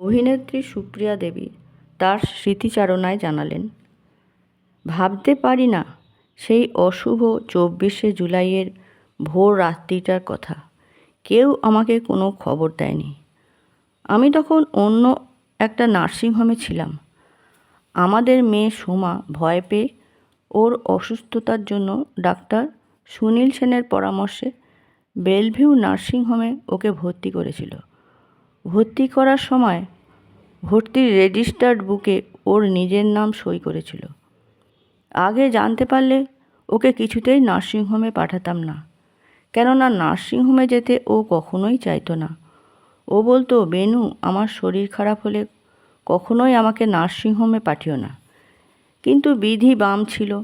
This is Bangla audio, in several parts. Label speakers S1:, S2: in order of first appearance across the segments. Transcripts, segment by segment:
S1: অভিনেত্রী সুপ্রিয়া দেবী তার স্মৃতিচারণায় জানালেন, ভাবতে পারি না সেই অশুভ চব্বিশে জুলাইয়ের ভোর রাত্রিটার কথা। কেউ আমাকে কোনো খবর দেয়নি। আমি তখন অন্য একটা নার্সিংহোমে ছিলাম। আমাদের মেয়ে সোমা ভয় পেয়ে ওর অসুস্থতার জন্য ডাক্তার সুনীল সেনের পরামর্শে বেলভিউ নার্সিংহোমে ওকে ভর্তি করেছিল। ভর্তি করার সময় ভর্তির রেজিস্টার্ড বুকে ওর নিজের নাম সই করেছিল। আগে জানতে পারলে ওকে কিছুতেই নার্সিংহোমে পাঠাতাম না। কেননা নার্সিংহোমে যেতে ও কখনোই চাইতো না। ও বলতো, বেনু, আমার শরীর খারাপ হলে কখনোই আমাকে নার্সিংহোমে পাঠিও না। কিন্তু বিধি বাম ছিল,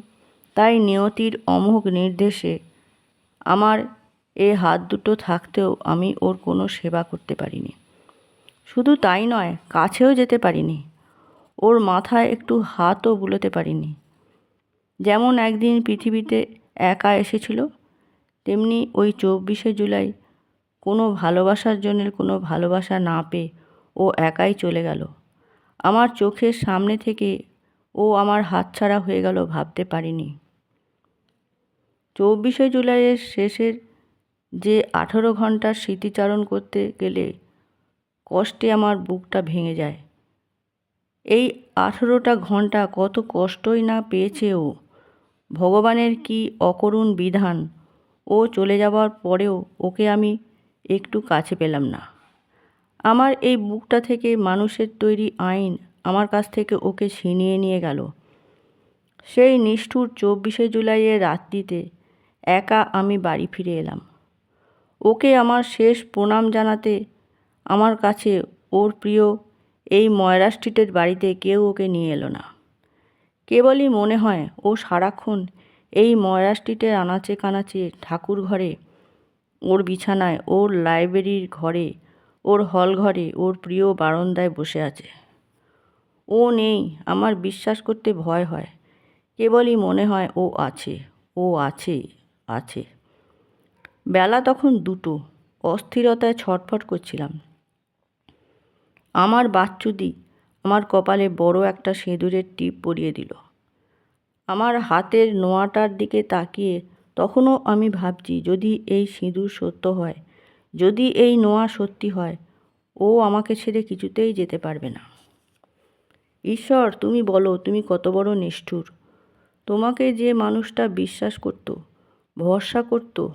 S1: তাই নিয়তির অমোঘ নির্দেশে আমার এ হাত দুটো থাকতেও আমি ওর কোনো সেবা করতে পারিনি। শুধু তাই নয়, কাছেও যেতে পারিনি। ওর মাথায় একটু হাতও বুলোতে পারিনি। যেমন একদিন পৃথিবীতে একা এসেছিল, তেমনি ওই চব্বিশে জুলাই কোনো ভালোবাসার জন্যের কোনো ভালোবাসা না পেয়ে ও একাই চলে গেল। আমার চোখের সামনে থেকে ও আমার হাতছাড়া হয়ে গেল ভাবতে পারিনি। চব্বিশে জুলাইয়ের শেষের যে আঠেরো ঘণ্টার স্মৃতিচারণ করতে গেলে কষ্টে আমার বুকটা ভেঙে যায়। এই আঠেরোটা ঘণ্টা কত কষ্টই না পেয়েছে ও। ভগবানের কি অকরুণ বিধান? ও চলে যাওয়ার পরেও ওকে আমি একটু কাছে পেলাম না। আমার এই বুকটা থেকে মানুষের তৈরি আইন আমার কাছ থেকে ওকে ছিনিয়ে নিয়ে গেল। সেই নিষ্ঠুর চব্বিশে জুলাইয়ের রাত্রিতে একা আমি বাড়ি ফিরে এলাম। ওকে আমার শেষ প্রণাম জানাতে আমার কাছে ওর প্রিয় এই ময়রা স্ট্রিটের বাড়িতে কেউ ওকে নিয়ে এলো না। কেবলই মনে হয় ও সারাক্ষণ এই ময়রা স্ট্রিটের আনাচে কানাচে ঠাকুর ঘরে, ওর বিছানায়, ওর লাইব্রেরির ঘরে, ওর হল ঘরে, ওর প্রিয় বারান্দায় বসে আছে। ও নেই, আমার বিশ্বাস করতে ভয় হয়। কেবলই মনে হয় ও আছে ও আছে আছে। বেলা তখন দুটো, অস্থিরতায় ছটফট করছিলাম। আমার বাচ্চুদি আমার কপালে বড় একটা সিঁদুরের টিপ পরিয়ে দিল। আমার হাতের নোয়াটার দিকে তাকিয়ে তখনও আমি ভাবছি, যদি এই সিঁদুর সত্য হয়, যদি এই নোয়া সত্যি হয়, ও আমাকে ছেড়ে কিছুতেই যেতে পারবে না। ঈশ্বর, তুমি বলো, তুমি কত বড় নিষ্ঠুর। তোমাকে যে মানুষটা বিশ্বাস করত, ভরসা করত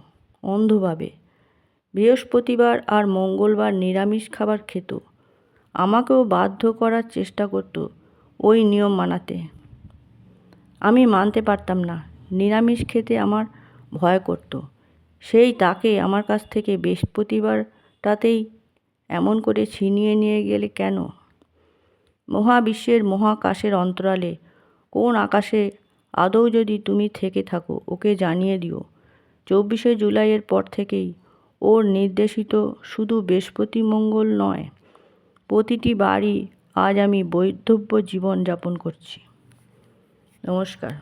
S1: অন্ধভাবে, বৃহস্পতিবার আর মঙ্গলবার নিরামিষ খাবার খেত আমাকেও বাধ্য করার চেষ্টা করত ওই নিয়ম মানাতে। আমি মানতে পারতাম না, নিরামিষ খেতে আমার ভয় করত। সেই তাকে আমার কাছ থেকে বৃহস্পতিবারটাতেই এমন করে ছিনিয়ে নিয়ে গেলে কেন? মহাবিশ্বের মহাকাশের অন্তরালে কোন আকাশে আদৌ যদি তুমি থেকে থাকো, ওকে জানিয়ে দিও। চব্বিশে জুলাইয়ের পর থেকেই ওর নির্দেশিত শুধু বৃহস্পতি মঙ্গল নয়। প্রতিটি বাড়ি আজ আমি বৈধব্য জীবন যাপন করছি। নমস্কার।